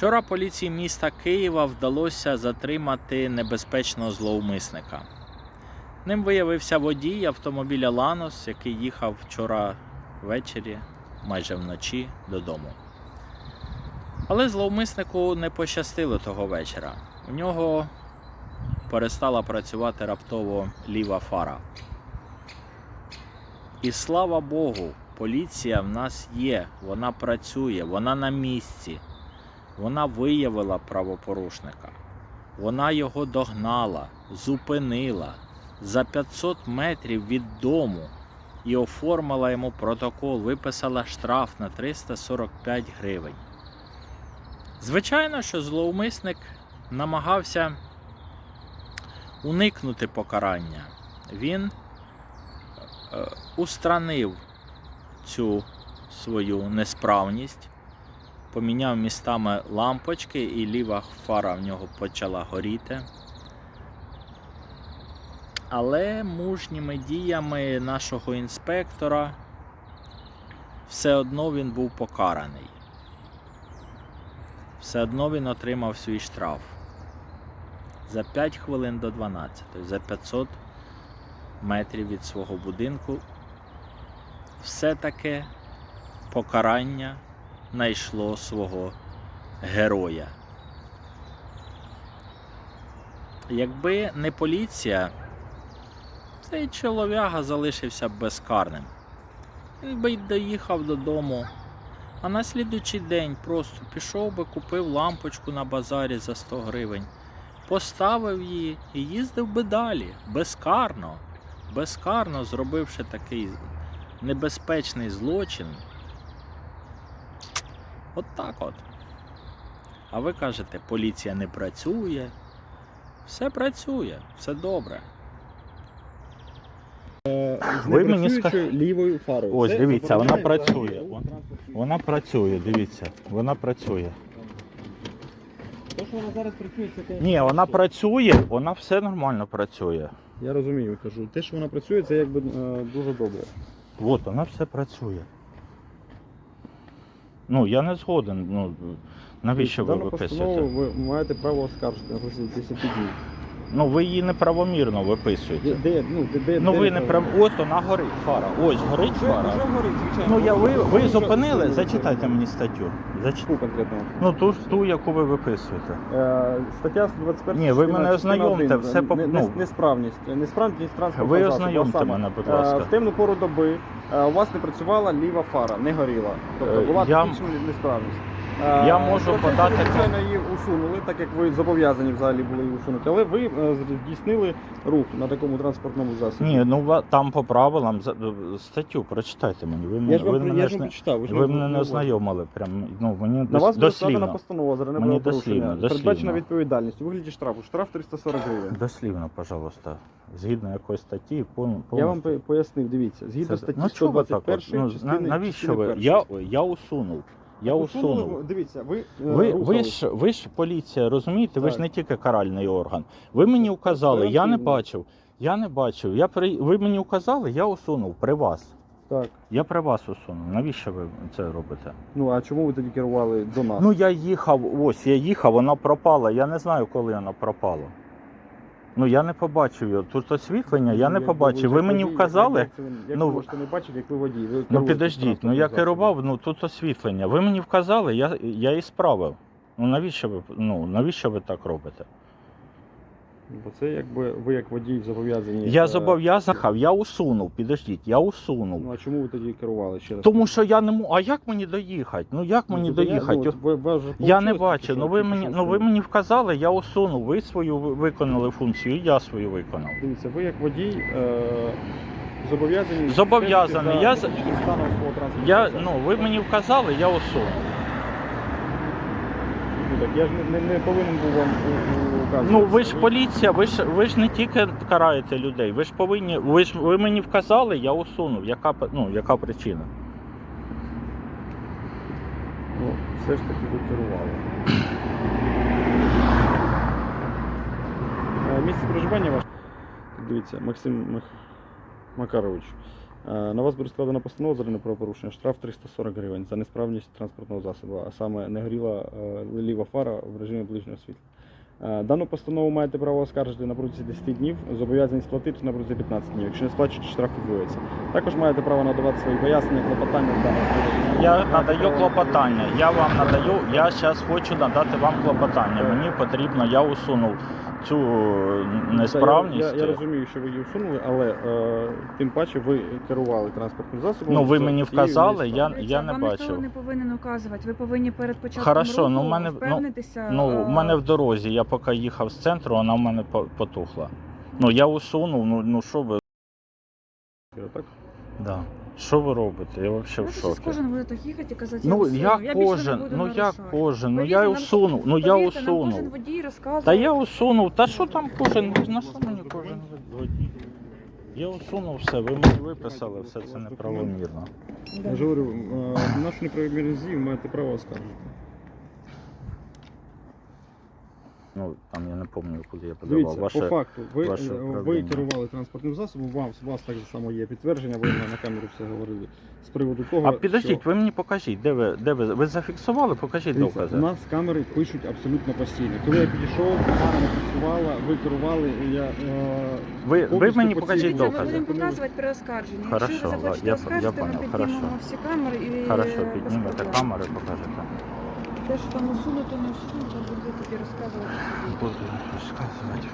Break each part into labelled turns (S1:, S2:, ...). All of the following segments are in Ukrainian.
S1: Вчора поліції міста Києва вдалося затримати небезпечного зловмисника. Ним виявився водій автомобіля Ланос, який їхав вчора ввечері, майже вночі, додому. Але зловмиснику не пощастило того вечора. У нього перестала працювати раптово ліва фара. І слава Богу, поліція в нас є, вона працює, вона на місці. Вона виявила правопорушника. Вона його догнала, зупинила за 500 метрів від дому і оформила йому протокол, виписала штраф на 345 гривень. Звичайно, що зловмисник намагався уникнути покарання. Він е, устранив цю свою несправність, поміняв містами лампочки, і ліва фара в нього почала горіти. Але мужніми діями нашого інспектора все одно він був покараний. Все одно він отримав свій штраф за 5 хвилин до 12, за 500 метрів від свого будинку. Все-таки покарання знайшло свого героя. Якби не поліція, цей чолов'яга залишився безкарним. Він би й доїхав додому, а на слідучий день просто пішов би, купив лампочку на базарі за 100 гривень, поставив її і їздив би далі, безкарно, безкарно зробивши такий небезпечний злочин. От так от. А ви кажете, поліція не працює. Все працює, все добре.
S2: Ви
S1: мені
S2: мені
S1: ска-
S2: лівою фарою.
S1: Ось, дивіться, вона працює. Вона працює, дивіться, вона працює.
S2: То, що вона зараз працює, це конечно,
S1: Ні, вона
S2: все.
S1: працює, вона все нормально працює.
S2: Я розумію, кажу. Те, що вона працює, це якби е, дуже добре.
S1: От, вона все працює. Ну, я не згоден. Ну, навіщо ви
S2: Дану постанову
S1: виписуєте?
S2: ви маєте право оскаржити на протязі 10 днів.
S1: Ну, ви її неправомірно виписуєте.
S2: де, ну, де, де,
S1: Ну ви не прав... Ось вона горить фара. Ось горить
S2: Вже,
S1: фара.
S2: вже горить, звичайно.
S1: Ну я ви, ви зупинили, зачитайте мені статтю. Зач...
S2: Яку конкретно?
S1: Ну ту, ж- ту, яку ви виписуєте.
S2: Е, стаття 21
S1: Ні, ви мене ознайомте, все по- ну.
S2: Несправність. Несправність транспортного
S1: Ви
S2: засобу.
S1: ознайомте
S2: Саме,
S1: мене, будь
S2: е,
S1: ласка.
S2: В темну пору доби е, у вас не працювала ліва фара, не горіла. Тобто
S1: Е,
S2: була
S1: я-
S2: технічна несправність. Е,
S1: Я можу подати-
S2: Звичайно, її усунули, так як ви зобов'язані взагалі були її усунути. Але ви е, здійснили рух на такому транспортному засобі.
S1: Ні, ну там по правилам статтю прочитайте мені. Ви, мене- ви мене не,
S2: прочитав.
S1: ви мене не ознайомили. Прям, ну, мені
S2: На вас буде складена постанова за
S1: дослівно,
S2: Передбачена відповідальність у вигляді штрафу. Штраф 340 гривень.
S1: Дослівно, пожалуйста. Згідно якоїсь статті, пов-
S2: Я вам пояснив, дивіться, згідно
S1: Це-
S2: статті
S1: ну, чого ви так
S2: 121?
S1: Ну,
S2: частини,
S1: навіщо
S2: частини
S1: ви? Я, я усунув. Я
S2: Усунули,
S1: усунув.
S2: Дивіться, ви, е,
S1: Ви, ви,
S2: рухались.
S1: ж, ви ж поліція, розумієте? Ви ж
S2: Так.
S1: не тільки каральний орган. Ви мені вказали, я не бачив. Я не бачив. Я при... Ви мені вказали, я усунув при вас.
S2: Так.
S1: Я при вас усунув. Навіщо ви це робите?
S2: Ну а чому ви тоді керували до нас?
S1: Ну я їхав, ось я їхав, вона пропала. Я не знаю, коли вона пропала. Ну я не побачив його. Тут освітлення, я не побачив. Ви мені вказали. Ну,
S2: ви можете не бачити, як ви водій? Ви
S1: Ну
S2: керуєте
S1: підождіть, ну я
S2: засобом.
S1: керував, ну тут освітлення. Ви мені вказали, я, я і справив. Ну навіщо ви ну навіщо ви так робите?
S2: Бо це якби ви як водій зобов'язані.
S1: Я
S2: е,
S1: зобов'язаний, я усунув, підождіть, я усунув.
S2: Ну а чому ви тоді керували ще раз?
S1: Тому що я не можу. А як мені доїхати? Ну як
S2: Ну,
S1: мені
S2: зупиня-
S1: доїхати?
S2: ну, ви- ви вже
S1: Я не бачу. Ну ви мені, ну ви мені вказали, я усунув. Ви свою виконали функцію, я свою виконав.
S2: Дивіться, ви як водій е, зобов'язані.
S1: Зобов'язаний. Я
S2: за
S1: Я ну ви мені вказали, я усунув.
S2: Так я ж не, не, не повинен був вам указувати.
S1: Ну ви ж поліція, ви ж ви ж не тільки караєте людей. Ви ж повинні. Ви ж ви мені вказали, я усунув. Яка ну яка причина?
S2: Ну, все ж таки ви керували. Е, Місце проживання ваше. Дивіться, Максим Мах... Макарович. Е, На вас буде складена постанова за правопорушення, штраф 340 гривень за несправність транспортного засобу, а саме не горіла е, ліва фара в режимі ближнього світла. Е, Дану постанову маєте право оскаржити на протязі 10 днів, зобов'язані сплатити на протязі 15 днів. Якщо не сплачуєте, штраф підвоюється. Також маєте право надавати свої пояснення, клопотання даного приводу.
S1: Я надаю клопотання. Я вам надаю. Я зараз хочу надати вам клопотання. Мені потрібно, я усунув цю несправність.
S2: Я, я, я розумію, що ви її усунули, але е, тим паче ви керували транспортним засобом.
S1: Ну, ви мені вказали, я-
S3: Дивіться,
S1: не
S3: вам
S1: бачив.
S3: ніхто не повинен указувати. Ви повинні перед початком
S1: Хорошо,
S3: руху
S1: ну, в мене- ну,
S3: впевнитися.
S1: Ну,
S3: е,
S1: в мене в дорозі, я поки їхав з центру, вона в мене по- потухла. Ну, я усунув, ну, ну що ви.
S2: Так?
S1: Да. Що ви робите? Я взагалі
S3: Ну,
S1: в
S3: щас
S1: шокі.
S3: кожен буде так їхати і казати, я
S1: Ну
S3: усунув.
S1: як
S3: я більше не
S1: кожен,
S3: буду
S1: ну я
S3: нарушати.
S1: кожен, ну
S3: Повірте,
S1: я
S3: нам-
S1: усунув, ну я
S3: повірте, нам кожен
S1: усунув.
S3: водій розказує.
S1: Та я усунув, та що там кожен, на що мені кожен водій? Я усунув все, ви мені виписали, все це неправомірно.
S2: Я ж говорю, е, нашу неправомірність дії маєте право оскаржити.
S1: Ну там я не пам'ятаю, куди я подавав.
S2: Дивіться,
S1: Ваше...
S2: по факту, ви,
S1: ваше
S2: е, ви керували транспортним засобом, вам, у вас так само є підтвердження, ви на камеру все говорили. З приводу того,
S1: А підождіть,
S2: що...
S1: ви мені покажіть, де ви, де ви, ви зафіксували, покажіть
S2: Дивіться,
S1: докази.
S2: у нас камери пишуть абсолютно постійно. Коли я підійшов, камера працювала, ви керували, і я... Е,
S1: Ви, ви мені
S2: по
S1: покажіть
S3: Дивіться, ми будемо показувати при оскарженні.
S1: Хорошо,
S3: Якщо ви захочете
S1: я- я
S3: оскаржити,
S1: понял,
S3: ми піднімемо всі камери і
S1: Хорошо,
S3: е,
S1: піднімете камери, покажете.
S3: Те, що там усунуто, не усунуто, буду тоді розказувати.
S1: Буду розказувати.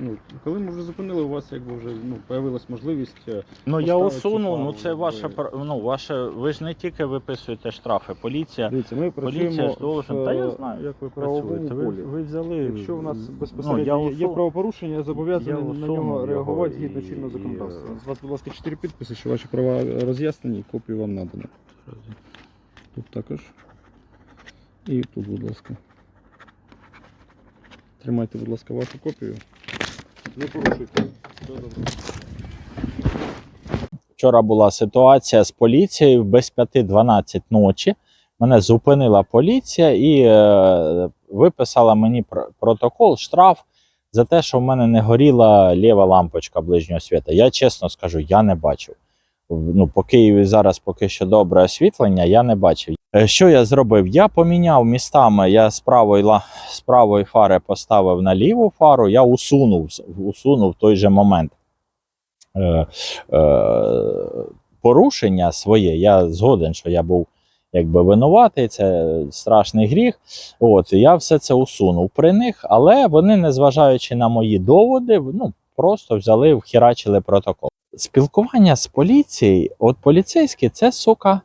S2: Ну, коли ми вже зупинили, у вас якби вже ну, появилась можливість. е,
S1: Ну я усунув, ну це ваше
S2: ви-
S1: ну ваше. Ви ж не тільки виписуєте штрафи, поліція.
S2: Дивіться, ми
S1: Поліція
S2: працюємо
S1: ж должен.
S2: в,
S1: Та я знаю, як ви
S2: правовому
S1: працюєте. Ви,
S2: полі.
S1: ви взяли.
S2: Якщо у нас
S1: ну,
S2: безпосередньо
S1: я
S2: є- є правопорушення, я зобов'язаний на
S1: усунув
S2: нього
S1: його
S2: реагувати
S1: і-
S2: згідно чинного законодавства.
S1: і-
S2: З вас, будь ласка, чотири підписи, що ваші права роз'яснені, копію вам надано. Тут також. І тут, будь ласка. Тримайте, будь ласка, вашу копію. Не порушуйте.
S1: Вчора була ситуація з поліцією без 5-12 ночі. Мене зупинила поліція і е, виписала мені протокол, штраф за те, що в мене не горіла ліва лампочка ближнього світа. Я чесно скажу, я не бачив. Ну, по Києві зараз поки що добре освітлення, я не бачив. Е, Що я зробив? Я поміняв містами. Я з правої, з правої фари поставив на ліву фару, я усунув, усунув той же момент. Е, е, порушення своє. Я згоден, що я був якби винуватий, це страшний гріх. От я все це усунув при них, але вони, незважаючи на мої доводи, ну просто взяли, вхерачили протокол. Спілкування з поліцією, от поліцейські, це сука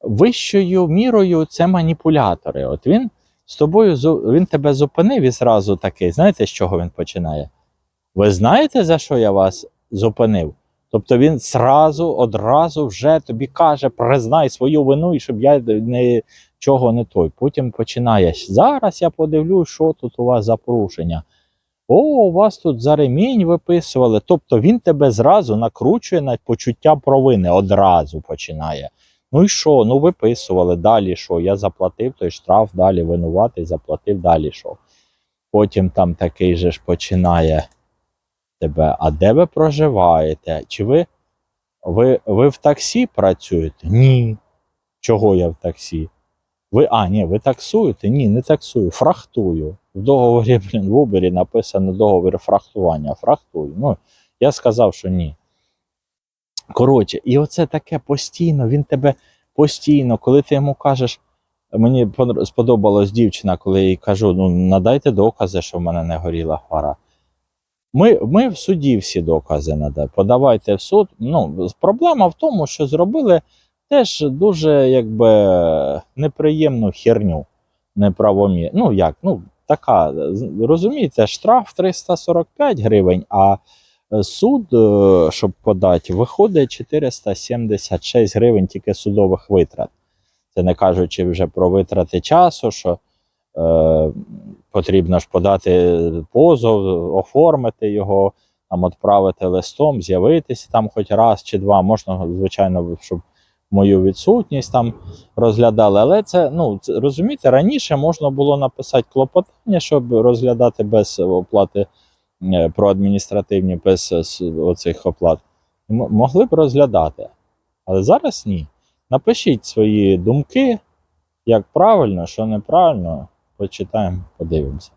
S1: вищою мірою це маніпулятори. От він з тобою він тебе зупинив і зразу такий. Знаєте, з чого він починає? Ви знаєте, за що я вас зупинив? Тобто він зразу, одразу вже тобі каже, признай свою вину, і щоб я нічого не той. Потім починає. Зараз я подивлюсь, що тут у вас за порушення. О, у вас тут за ремінь виписували. Тобто він тебе зразу накручує на почуття провини, одразу починає. Ну і що? Ну виписували, далі що? Я заплатив той штраф, далі винуватий, заплатив, далі що. Потім там такий же ж починає тебе. А де ви проживаєте? Чи ви, ви, ви в таксі працюєте? Ні. Чого я в таксі? Ви, а, ні, ви таксуєте? Ні, не таксую, фрахтую. В договорі, блін, в Убері написано договір фрахтування. Фрахтую. Ну, я сказав, що ні. Коротше, і оце таке постійно, він тебе постійно, коли ти йому кажеш, мені сподобалась дівчина, коли я їй кажу: ну надайте докази, що в мене не горіла фара. Ми, ми в суді всі докази надаємо. Подавайте в суд. Ну, проблема в тому, що зробили теж дуже якби неприємну херню, неправомір. Ну як, ну така, розумієте, штраф 345 гривень, а е, суд, е, щоб подати, виходить 476 гривень тільки судових витрат. Це не кажучи вже про витрати часу, що е, потрібно ж подати позов, оформити його, там відправити листом, з'явитися там хоч раз чи два. Можна, звичайно, щоб мою відсутність там розглядали. Але це, ну, розумієте, раніше можна було написати клопотання, щоб розглядати без оплати е, про адміністративні, без е, оцих оплат. Могли б розглядати. Але зараз ні. Напишіть свої думки, як правильно, що неправильно. Почитаємо, подивимося.